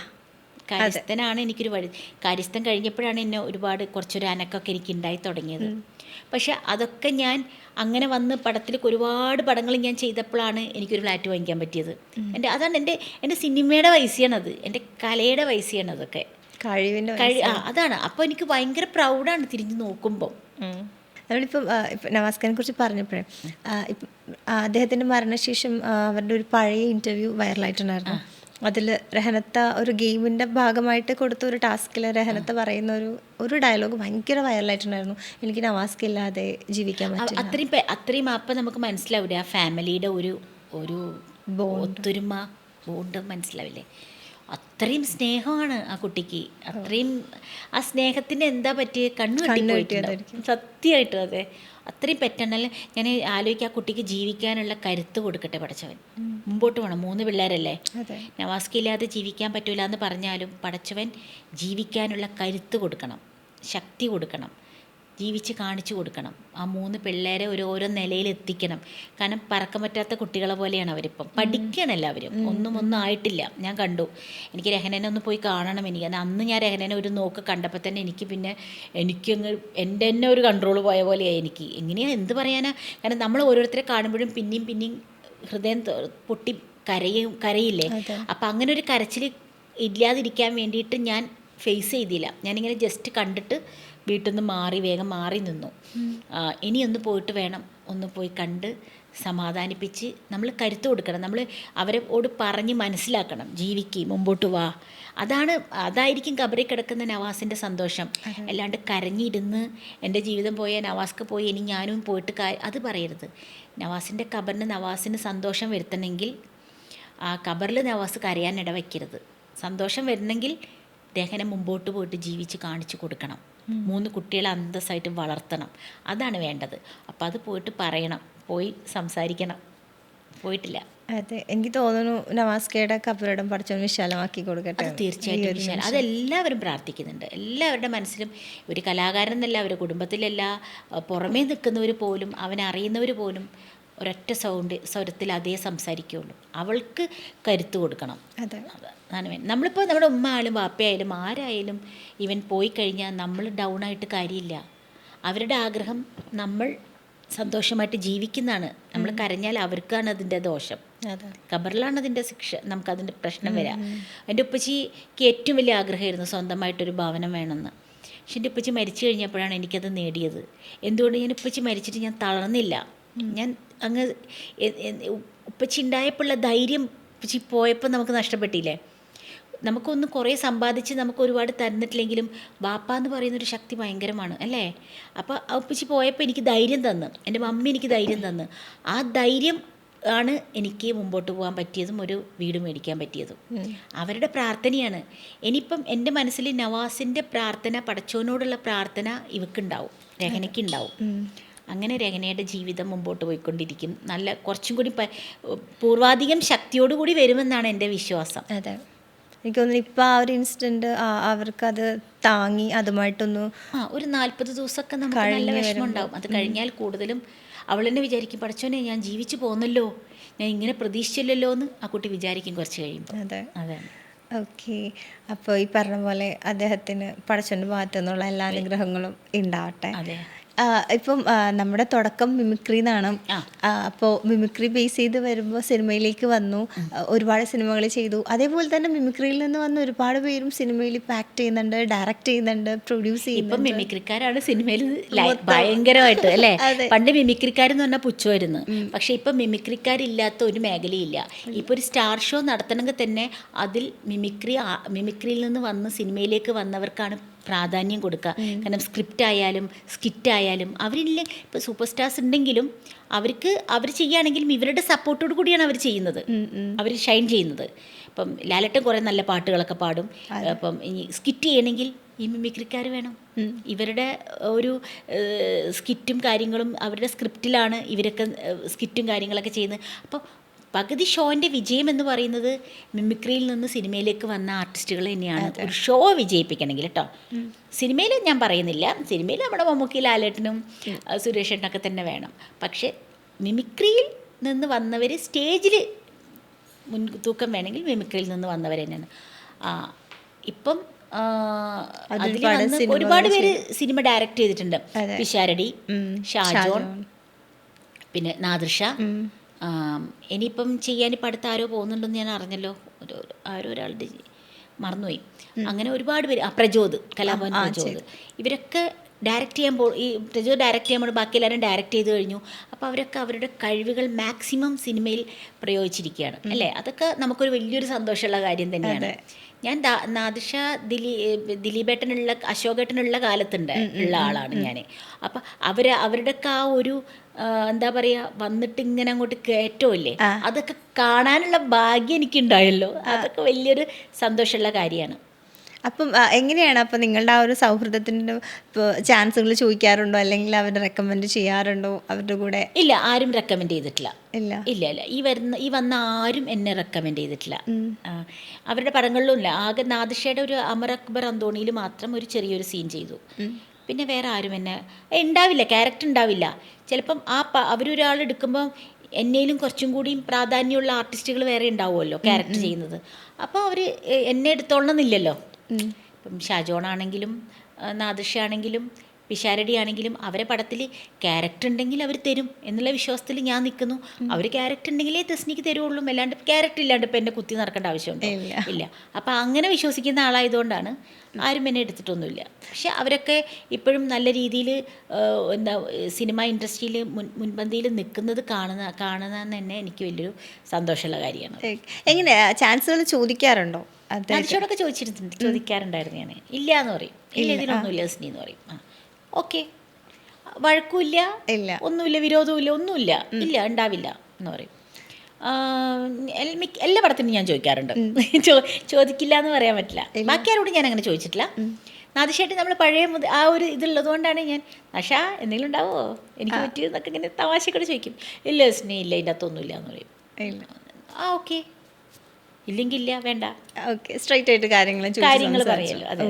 കാര്യസ്ഥനാണ് എനിക്കൊരു വഴി. കാര്യസ്ഥൻ കഴിഞ്ഞപ്പോഴാണ് എന്നെ ഒരുപാട് കുറച്ചൊരു അനക്കൊക്കെ എനിക്ക് ഉണ്ടായി തുടങ്ങിയത്. പക്ഷെ അതൊക്കെ ഞാൻ അങ്ങനെ വന്ന് പടത്തിൽ ഒരുപാട് പടങ്ങൾ ഞാൻ ചെയ്തപ്പോഴാണ് എനിക്കൊരു ഫ്ലാറ്റ് വാങ്ങിക്കാൻ പറ്റിയത്. എന്റെ അതാണ് എന്റെ എന്റെ സിനിമയുടെ പൈസയാണത് എന്റെ കലയുടെ പൈസയാണ് അതൊക്കെ. കഴിവിന്റെ കഴി ആ അതാണ്. അപ്പോൾ എനിക്ക് ഭയങ്കര പ്രൗഡാണ് തിരിഞ്ഞ് നോക്കുമ്പോൾ നമ്മളിപ്പോൾ നമ്മളിപ്പം ഇപ്പം നവാസ്ഖാനെ കുറിച്ച് പറഞ്ഞപ്പോഴേ ഇപ്പം അദ്ദേഹത്തിന്റെ മരണശേഷം അവരുടെ ഒരു പഴയ ഇന്റർവ്യൂ വൈറലായിട്ടുണ്ടായിരുന്നു അതിൽ രഹനത്ത ഒരു ഗെയിമിന്റെ ഭാഗമായിട്ട് കൊടുത്ത ഒരു ടാസ്കിൽ രഹനത്ത പറയുന്ന ഒരു ഒരു ഡയലോഗ് ഭയങ്കര വൈറലായിട്ടുണ്ടായിരുന്നു. എനിക്ക് നവാസ്കില്ലാതെ ജീവിക്കാൻ പറ്റും അത്രയും അത്രയും അപ്പം നമുക്ക് മനസ്സിലാവില്ലേ ആ ഫാമിലിയുടെ ഒരു ഒരു ഒത്തൊരുമ ബോണ്ട് മനസ്സിലാവില്ലേ? അത്രയും സ്നേഹമാണ് ആ കുട്ടിക്ക്. അത്രയും ആ സ്നേഹത്തിന് എന്താ പറ്റിയ? കണ്ണു കെട്ടിപ്പോയിട്ടുണ്ടാവും സത്യമായിട്ടും അതെ. അത്രയും പറ്റണല്ലേ ഞാൻ ആലോചിക്കുക ആ കുട്ടിക്ക് ജീവിക്കാനുള്ള കരുത്ത് കൊടുക്കട്ടെ പടച്ചവൻ മുമ്പോട്ട് വേണം മൂന്ന് പിള്ളേരല്ലേ? നവാസ്കില്ലാതെ ജീവിക്കാൻ പറ്റൂല എന്ന് പറഞ്ഞാലും പടച്ചവൻ ജീവിക്കാനുള്ള കരുത്ത് കൊടുക്കണം. ശക്തി കൊടുക്കണം. ജീവിച്ച് കാണിച്ചു കൊടുക്കണം. ആ മൂന്ന് പിള്ളേരെ ഒരു ഓരോ നിലയിൽ എത്തിക്കണം. കാരണം പറക്കാൻ പറ്റാത്ത കുട്ടികളെ പോലെയാണ് അവരിപ്പം. പഠിക്കണം എല്ലാവരും. ഒന്നും ഒന്നും ആയിട്ടില്ല. ഞാൻ കണ്ടു. എനിക്ക് രഹനനെ ഒന്ന് പോയി കാണണം എനിക്ക്. കാരണം അന്ന് ഞാൻ രഹനനെ ഒരു നോക്ക് കണ്ടപ്പോൾ തന്നെ എനിക്ക് പിന്നെ എനിക്കങ്ങ് എന്റെ തന്നെ ഒരു കൺട്രോൾ പോയ പോലെയായി എനിക്ക്. എങ്ങനെയാണ് എന്ത് പറയാനാ? കാരണം നമ്മൾ ഓരോരുത്തരെ കാണുമ്പോഴും പിന്നെയും പിന്നെയും ഹൃദയം പൊട്ടി കരയും കരയില്ലേ? അപ്പം അങ്ങനെ ഒരു കരച്ചിൽ ഇല്ലാതിരിക്കാൻ വേണ്ടിയിട്ട് ഞാൻ ഫേസ് ചെയ്തില്ല. ഞാനിങ്ങനെ ജസ്റ്റ് കണ്ടിട്ട് വീട്ടിൽ നിന്ന് മാറി വേഗം മാറി നിന്നു. ഇനി ഒന്ന് പോയിട്ട് വേണം. ഒന്ന് പോയി കണ്ട് സമാധാനിപ്പിച്ച് നമ്മൾ കരുത്ത് കൊടുക്കണം. നമ്മൾ അവരോട് പറഞ്ഞ് മനസ്സിലാക്കണം. ജീവിക്ക് മുമ്പോട്ട് വാ. അതാണ് അതായിരിക്കും കബറി കിടക്കുന്ന നവാസിന്റെ സന്തോഷം. അല്ലാണ്ട് കരഞ്ഞിരുന്ന് എന്റെ ജീവിതം പോയ നവാസ്ക്ക് പോയി ഇനി ഞാനും പോയിട്ട് അത് പറയരുത്. നവാസിന്റെ കബറിന് നവാസിന് സന്തോഷം വരുത്തണമെങ്കിൽ ആ കബറിൽ നവാസ് കരയാൻ ഇടവയ്ക്കരുത് സന്തോഷം വരണമെങ്കിൽ രഹന മുമ്പോട്ട് പോയിട്ട് ജീവിച്ച് കാണിച്ചു കൊടുക്കണം. മൂന്ന് കുട്ടികളെ അന്തസ്സായിട്ട് വളർത്തണം. അതാണ് വേണ്ടത്. അപ്പം അത് പോയിട്ട് പറയണം. പോയി സംസാരിക്കണം. പോയിട്ടില്ല. അതെ. എനിക്ക് തോന്നുന്നു നവാസ്കയുടെ കബറിടം പഠിച്ചോൻ വിശാലമാക്കി കൊടുക്കട്ടെ. തീർച്ചയായിട്ടും വിശാലം. അതെല്ലാവരും പ്രാർത്ഥിക്കുന്നുണ്ട്. എല്ലാവരുടെ മനസ്സിലും ഒരു കലാകാരൻ എന്നല്ല അവരുടെ കുടുംബത്തിലല്ല പുറമേ നിൽക്കുന്നവർ പോലും അവനറിയുന്നവർ പോലും ഒരൊറ്റ സൗണ്ട് സ്വരത്തിൽ അതേ സംസാരിക്കുകയുള്ളൂ അവൾക്ക് കരുത്ത് കൊടുക്കണം. അതെ. അതാണ് വേണ്ടത് നമ്മളിപ്പോൾ നമ്മുടെ ഉമ്മ ആയാലും വാപ്പയായാലും ആരായാലും ഇവൻ പോയി കഴിഞ്ഞാൽ നമ്മൾ ഡൗൺ ആയിട്ട് കാര്യമില്ല. അവരുടെ ആഗ്രഹം നമ്മൾ സന്തോഷമായിട്ട് ജീവിക്കുന്നതാണ്. നമ്മൾ കരഞ്ഞാൽ അവർക്കാണ് അതിന്റെ ദോഷം. ഖബറിലാണ് അതിന്റെ ശിക്ഷ നമുക്കതിന്റെ പ്രശ്നം വരാം. എന്റെ ഉപ്പച്ചിക്ക് ഏറ്റവും വലിയ ആഗ്രഹമായിരുന്നു സ്വന്തമായിട്ടൊരു ഭവനം വേണമെന്ന്. പക്ഷെ എന്റെ ഉപ്പച്ചി മരിച്ചു കഴിഞ്ഞപ്പോഴാണ് എനിക്കത് നേടിയത്. എന്തുകൊണ്ട് ഞാൻ ഉപ്പച്ചി മരിച്ചിട്ട് ഞാൻ തളർന്നില്ല? ഞാൻ അങ്ങ് ഉപ്പച്ചി ഉണ്ടായപ്പോഴുള്ള ധൈര്യം ഉപ്പച്ചി പോയപ്പോൾ നമുക്ക് നഷ്ടപ്പെട്ടില്ലേ? നമുക്കൊന്ന് കുറേ സമ്പാദിച്ച് നമുക്ക് ഒരുപാട് തന്നിട്ടില്ലെങ്കിലും ബാപ്പ എന്ന് പറയുന്നൊരു ശക്തി ഭയങ്കരമാണ് അല്ലേ? അപ്പോൾ ആ ഉപ്പച്ചി പോയപ്പോൾ എനിക്ക് ധൈര്യം തന്ന് എന്റെ മമ്മി എനിക്ക് ധൈര്യം തന്ന്. ആ ധൈര്യം ആണ് എനിക്ക് മുമ്പോട്ട് പോകാൻ പറ്റിയതും ഒരു വീട് മേടിക്കാൻ പറ്റിയതും. അവരുടെ പ്രാർത്ഥനയാണ്. ഇനിയിപ്പം എന്റെ മനസ്സിൽ നവാസിന്റെ പ്രാർത്ഥന പടച്ചോനോടുള്ള പ്രാർത്ഥന ഇവക്കുണ്ടാവും രഹനയ്ക്കുണ്ടാവും. അങ്ങനെ രഹനയുടെ ജീവിതം മുമ്പോട്ട് പോയിക്കൊണ്ടിരിക്കും. നല്ല കുറച്ചും കൂടി പൂർവാധികം ശക്തിയോടുകൂടി വരുമെന്നാണ് എന്റെ വിശ്വാസം. അതെ. എനിക്ക് തോന്നുന്നു ഇപ്പം ആ ഒരു ഇൻസിഡന്റ് അവർക്കത് താങ്ങി അതുമായിട്ടൊന്ന് ആ ഒരു നാൽപ്പത് ദിവസമൊക്കെ നമുക്ക് നല്ല വിഷമം ഉണ്ടാവും. അത് കഴിഞ്ഞാൽ കൂടുതലും അവൾ തന്നെ വിചാരിക്കും പഠിച്ചോനെ ഞാൻ ജീവിച്ചു പോന്നല്ലോ ഞാൻ ഇങ്ങനെ പ്രതീക്ഷിച്ചില്ലല്ലോ എന്ന് ആ കുട്ടി വിചാരിക്കും കുറച്ച് കഴിയുമ്പോൾ അതെ. അതെ ഓക്കെ. അപ്പോൾ ഈ പറഞ്ഞ പോലെ അദ്ദേഹത്തിന് പഠിച്ചോന്റെ ഭാഗത്തു നിന്നുള്ള എല്ലാ അനുഗ്രഹങ്ങളും ഉണ്ടാവട്ടെ. അതെ. ഇപ്പം നമ്മുടെ തുടക്കം മിമിക്രി എന്നാണ്. അപ്പോൾ മിമിക്രി ബേസ് ചെയ്ത് വരുമ്പോൾ സിനിമയിലേക്ക് വന്നു. ഒരുപാട് സിനിമകൾ ചെയ്തു. അതേപോലെ തന്നെ മിമിക്രിയിൽ നിന്ന് വന്ന ഒരുപാട് പേരും സിനിമയിൽ ഇപ്പം ആക്ട് ചെയ്യുന്നുണ്ട് ഡയറക്റ്റ് ചെയ്യുന്നുണ്ട് പ്രൊഡ്യൂസ് ഇപ്പം ചെയ്യുന്നുണ്ട് മിമിക്രിക്കാരാണ് സിനിമയിൽ ഭയങ്കരമായിട്ട് അല്ലേ. പണ്ട് മിമിക്രിക്കാരെന്ന് പറഞ്ഞാൽ പുച്ഛമായിരുന്നു. പക്ഷെ ഇപ്പം മിമിക്രിക്കാരില്ലാത്ത ഒരു മേഖലയില്ല. ഇപ്പൊ ഒരു സ്റ്റാർ ഷോ നടത്തണമെങ്കിൽ തന്നെ അതിൽ മിമിക്രി മിമിക്രിയിൽ നിന്ന് വന്ന് സിനിമയിലേക്ക് വന്നവർക്കാണ് പ്രാധാന്യം കൊടുക്കുക. കാരണം സ്ക്രിപ്റ്റ് ആയാലും സ്കിറ്റ് ആയാലും അവരില്ല ഇപ്പോൾ സൂപ്പർ സ്റ്റാർസ് ഉണ്ടെങ്കിലും അവർക്ക് അവർ ചെയ്യുകയാണെങ്കിലും ഇവരുടെ സപ്പോർട്ടോട് കൂടിയാണ് അവർ ചെയ്യുന്നത്. അവർ ഷൈൻ ചെയ്യുന്നത്. ഇപ്പം ലാലട്ടൻ കുറേ നല്ല പാട്ടുകളൊക്കെ പാടും. അപ്പം ഇനി സ്കിറ്റ് ചെയ്യണമെങ്കിൽ ഈ മിമിക്രിക്കാർ വേണം. ഇവരുടെ ഒരു സ്കിറ്റും കാര്യങ്ങളും അവരുടെ സ്ക്രിപ്റ്റിലാണ് ഇവരൊക്കെ സ്കിറ്റും കാര്യങ്ങളൊക്കെ ചെയ്യുന്നത്. അപ്പോൾ പകുതി ഷോന്റെ വിജയം എന്ന് പറയുന്നത് മിമിക്രിയിൽ നിന്ന് സിനിമയിലേക്ക് വന്ന ആർട്ടിസ്റ്റുകൾ തന്നെയാണ്. ഒരു ഷോ വിജയിപ്പിക്കണമെങ്കിൽ കേട്ടോ. സിനിമയിൽ ഞാൻ പറയുന്നില്ല. സിനിമയിൽ നമ്മുടെ മമ്മൂക്കി ലാലേട്ടനും സുരേഷേട്ടനൊക്കെ തന്നെ വേണം. പക്ഷേ മിമിക്രിയിൽ നിന്ന് വന്നവർ സ്റ്റേജിൽ മുൻ തൂക്കം വേണമെങ്കിൽ മിമിക്രിയിൽ നിന്ന് വന്നവർ തന്നെയാണ്. ആ ഇപ്പം അതിൽ ഒരുപാട് പേര് സിനിമ ഡയറക്റ്റ് ചെയ്തിട്ടുണ്ട്. പിഷാരടി. ഷാജോൺ പിന്നെ നാദൃഷ ഇനിയിപ്പം ചെയ്യാൻ ഇപ്പം അടുത്ത് ആരോ പോകുന്നുണ്ടെന്ന് ഞാൻ അറിഞ്ഞല്ലോ. ഒരു ആരോ ഒരാളുടെ മറന്നുപോയി. അങ്ങനെ ഒരുപാട് പേര് ആ പ്രജോദ് കലാഭവൻ പ്രചോദ് പ്രജോദ്. ഇവരൊക്കെ ഡയറക്റ്റ് ചെയ്യാൻ പോ ഈ പ്രചോദ് ഡയറക്റ്റ് ചെയ്യാൻ ബാക്കി എല്ലാവരും ഡയറക്റ്റ് ചെയ്ത് കഴിഞ്ഞു. അപ്പോൾ അവരൊക്കെ അവരുടെ കഴിവുകൾ മാക്സിമം സിനിമയിൽ പ്രയോഗിച്ചിരിക്കുകയാണ്. അല്ലേ? അതൊക്കെ നമുക്കൊരു വലിയൊരു സന്തോഷമുള്ള കാര്യം തന്നെയാണ്. ഞാൻ നാദിഷ ദിലീ ദിലീപേട്ടനുള്ള അശോകേട്ടനുള്ള കാലത്തുണ്ട് ഉള്ള ആളാണ് ഞാൻ അപ്പം അവർ അവരുടെയൊക്കെ ആ ഒരു എന്താ പറയാ വന്നിട്ട് ഇങ്ങനെ അങ്ങോട്ട് കയറ്റമില്ലേ അതൊക്കെ കാണാനുള്ള ഭാഗ്യം എനിക്കുണ്ടായല്ലോ. അതൊക്കെ വലിയൊരു സന്തോഷമുള്ള കാര്യമാണ്. അപ്പം എങ്ങനെയാണ് അപ്പം നിങ്ങളുടെ ആ ഒരു സൗഹൃദത്തിന്റെ ചാൻസുകൾ ചോദിക്കാറുണ്ടോ? അല്ലെങ്കിൽ അവർ റെക്കമെൻഡ് ചെയ്യാറുണ്ടോ? അവരുടെ കൂടെ? ഇല്ല ആരും റെക്കമെൻഡ് ചെയ്തിട്ടില്ല. ഇല്ല. ഇല്ല ഇല്ല. ഈ വരുന്ന ഈ വന്ന ആരും എന്നെ റെക്കമെൻഡ് ചെയ്തിട്ടില്ല. അവരുടെ പടങ്ങളിലും ഇല്ല ആകെ നാദിഷയുടെ ഒരു അമർ അക്ബർ അന്തോണിയിൽ മാത്രം ഒരു ചെറിയൊരു സീൻ ചെയ്തു. പിന്നെ വേറെ ആരും എന്നെ ഉണ്ടാവില്ല ക്യാരക്ടർ ഉണ്ടാവില്ല ചിലപ്പം ആ പ അവരൊരാൾ എടുക്കുമ്പം എന്നേലും കുറച്ചും കൂടിയും പ്രാധാന്യമുള്ള ആർട്ടിസ്റ്റുകൾ വേറെ ഉണ്ടാവുമല്ലോ ക്യാരക്ടർ ചെയ്യുന്നത്. അപ്പോൾ അവർ എന്നെ എടുത്തോളണമെന്നില്ലല്ലോ ഇപ്പം ഷാജോണാണെങ്കിലും ആണെങ്കിലും പിഷാരടി ആണെങ്കിലും അവരെ പടത്തിൽ ക്യാരക്ടർ ഉണ്ടെങ്കിൽ അവർ തരും എന്നുള്ള വിശ്വാസത്തിൽ ഞാൻ നിൽക്കുന്നു അവർ ക്യാരക്ടർ ഉണ്ടെങ്കിലേ തസ്നിക്ക് തരുള്ളൂ. അല്ലാണ്ട് ക്യാരക്ടർ ഇല്ലാണ്ട് ഇപ്പം എന്നെ കുത്തി നടക്കേണ്ട ആവശ്യമുണ്ട് ഇല്ല. അപ്പം അങ്ങനെ വിശ്വസിക്കുന്ന ആളായതുകൊണ്ടാണ് ആരും എന്നെ എടുത്തിട്ടൊന്നുമില്ല. പക്ഷെ അവരൊക്കെ ഇപ്പോഴും നല്ല രീതിയിൽ എന്താ സിനിമ ഇൻഡസ്ട്രിയിൽ മുൻ മുൻപന്തിയിൽ നിൽക്കുന്നത് കാണുന്ന കാണുന്നതെന്ന് തന്നെ എനിക്ക് വലിയൊരു സന്തോഷമുള്ള കാര്യമാണ്. എങ്ങനെയാ ചാൻസുകൾ ചോദിക്കാറുണ്ടോ? അതെ അതിനോടൊക്കെ ചോദിച്ചിരുന്നു ചോദിക്കാറുണ്ടായിരുന്നു ഞാൻ ഇല്ല എന്ന് പറയും. ഇല്ല ഇതിനൊന്നുമില്ല സ്നീ എന്ന് പറയും. ആ. ഓക്കെ. വഴക്കുമില്ല ഇല്ല. ഒന്നുമില്ല വിരോധമില്ല ഒന്നുമില്ല ഇല്ല ഉണ്ടാവില്ല എന്ന് പറയും. എല്ലാ പടത്തിനും ഞാൻ ചോദിക്കാറുണ്ട്. ചോദിക്കില്ല എന്ന് പറയാൻ പറ്റില്ല. ബാക്കി ആരോടും ഞാൻ അങ്ങനെ ചോദിച്ചിട്ടില്ല. നാദിഷായിട്ട് നമ്മൾ പഴയ മുതൽ ആ ഒരു ഇതുള്ളത് കൊണ്ടാണ് ഞാൻ നഷ എന്തെങ്കിലും ഉണ്ടാവോ? എനിക്ക് പറ്റിയതെന്നൊക്കെ ഇങ്ങനെ തമാശക്കൂടെ ചോദിക്കും. ഇല്ല സ്നേ ഇല്ല ഇതിന്റെ അകത്തൊന്നുമില്ല എന്ന് പറയും. ആ ഓക്കെ. ഇല്ലെങ്കിൽ ഇല്ല വേണ്ട ഓക്കെ. സ്ട്രൈറ്റ് ആയിട്ട് കാര്യങ്ങൾ കാര്യങ്ങൾ പറയല്ലോ. അതെ,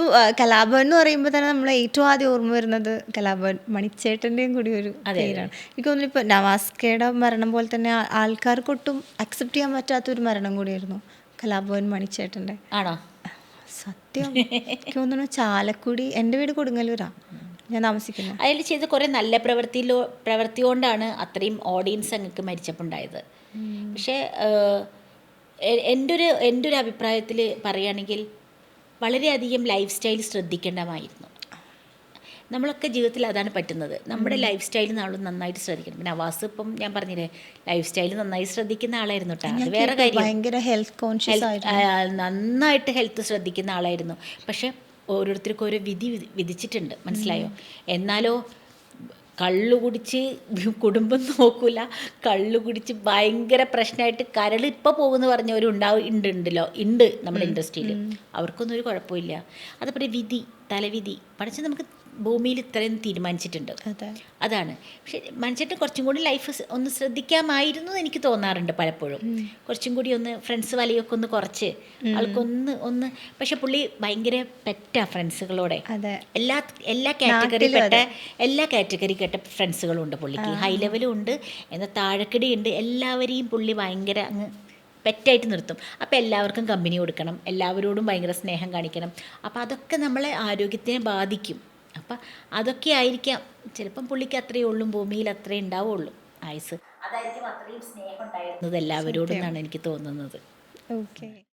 ഇപ്പോൾ കലാഭവൻ എന്ന് പറയുമ്പോൾ തന്നെ നമ്മൾ ഏറ്റവും ആദ്യം ഓർമ്മ വരുന്നത് കലാഭവൻ മണിച്ചേട്ടന്റെയും കൂടി ഒരു പേരാണ്. എനിക്ക് തോന്നുന്നു ഇപ്പോൾ നവാസ്കയുടെ മരണം പോലെ തന്നെ ആൾക്കാർക്കൊട്ടും അക്സെപ്റ്റ് ചെയ്യാൻ പറ്റാത്ത ഒരു മരണം കൂടിയായിരുന്നു കലാഭവൻ മണിച്ചേട്ടന്റെ ആണോ? സത്യം. എനിക്ക് തോന്നുന്നു ചാലക്കുടി എന്റെ വീട് കൊടുങ്ങല്ലൂരാ. ഞാൻ താമസിക്കുന്നു. അതിൽ ചെയ്ത കുറേ നല്ല പ്രവൃത്തിയിലോ പ്രവൃത്തി കൊണ്ടാണ് അത്രയും ഓഡിയൻസ് അങ്ങക്ക് മരിച്ചപ്പോൾ ഉണ്ടായത് പക്ഷേ എന്റെ ഒരു എന്റെ ഒരു അഭിപ്രായത്തിൽ പറയുകയാണെങ്കിൽ വളരെയധികം ലൈഫ് സ്റ്റൈൽ ശ്രദ്ധിക്കേണ്ടമായിരുന്നു നമ്മളൊക്കെ ജീവിതത്തിൽ അതാണ് പറ്റുന്നത്. നമ്മുടെ ലൈഫ് സ്റ്റൈൽ നമ്മൾ നന്നായിട്ട് ശ്രദ്ധിക്കണം. പിന്നെ നവാസ് ഇപ്പം ഞാൻ പറഞ്ഞില്ലേ ലൈഫ് സ്റ്റൈൽ നന്നായി ശ്രദ്ധിക്കുന്ന ആളായിരുന്നു കേട്ടോ അത് വേറെ കാര്യം. ഭയങ്കര ഹെൽത്ത് കോൺഷ്യസ് നന്നായിട്ട് ഹെൽത്ത് ശ്രദ്ധിക്കുന്ന ആളായിരുന്നു. പക്ഷെ ഓരോരുത്തർക്കും ഓരോ വിധി- വിധിച്ചിട്ടുണ്ട്. മനസ്സിലായോ? എന്നാലോ കള്ളു കുടിച്ച് കുടുംബം നോക്കൂല. കള്ളു കുടിച്ച് ഭയങ്കര പ്രശ്നമായിട്ട് കരൾ ഇപ്പോൾ പോകുമെന്ന് പറഞ്ഞവരുണ്ടാവും ഉണ്ട് ഉണ്ടല്ലോ. ഉണ്ട് നമ്മുടെ ഇൻഡസ്ട്രിയിൽ അവർക്കൊന്നും ഒരു കുഴപ്പമില്ല. അതേപോലെ വിധി തലവിധി. പഠിച്ച് നമുക്ക് ഭൂമിയിൽ ഇത്രയും തീരുമാനിച്ചിട്ടുണ്ട്. അതെ. അതാണ്. പക്ഷെ മനുഷ്യന്റെ കുറച്ചും കൂടി ലൈഫ് ഒന്ന് ശ്രദ്ധിക്കാമായിരുന്നു എന്ന് എനിക്ക് തോന്നാറുണ്ട് പലപ്പോഴും. കുറച്ചും കൂടി ഒന്ന് ഫ്രണ്ട്സ് വലയൊക്കെ ഒന്ന് കുറച്ച് ആൾക്കൊന്ന് ഒന്ന് പക്ഷെ പുള്ളി ഭയങ്കര പെറ്റാ ഫ്രണ്ട്സുകളോടെ എല്ലാ എല്ലാ കാറ്റഗറി പെട്ട എല്ലാ കാറ്റഗറി കേട്ട ഫ്രണ്ട്സുകളും ഉണ്ട് പുള്ളിക്ക്. ഹൈ ലെവലും ഉണ്ട്. എന്നാൽ താഴെക്കിടയുണ്ട് എല്ലാവരെയും പുള്ളി ഭയങ്കര അങ്ങ് പെറ്റായിട്ട് നിർത്തും. അപ്പോൾ എല്ലാവർക്കും കമ്പനി കൊടുക്കണം. എല്ലാവരോടും ഭയങ്കര സ്നേഹം കാണിക്കണം. അപ്പോൾ അതൊക്കെ നമ്മളെ ആരോഗ്യത്തിനെ ബാധിക്കും. അപ്പം അതൊക്കെ ആയിരിക്കാം. ചിലപ്പം പുള്ളിക്ക് അത്രയേ ഉള്ളൂ ഭൂമിയിൽ അത്രേ ഉണ്ടാവുള്ളൂ ആയുസ് അതായിരിക്കും അത്രയും സ്നേഹം ഉണ്ടായിരുന്നത്. എല്ലാവരോടും എന്നാണ് എനിക്ക് തോന്നുന്നത്. ഓക്കെ.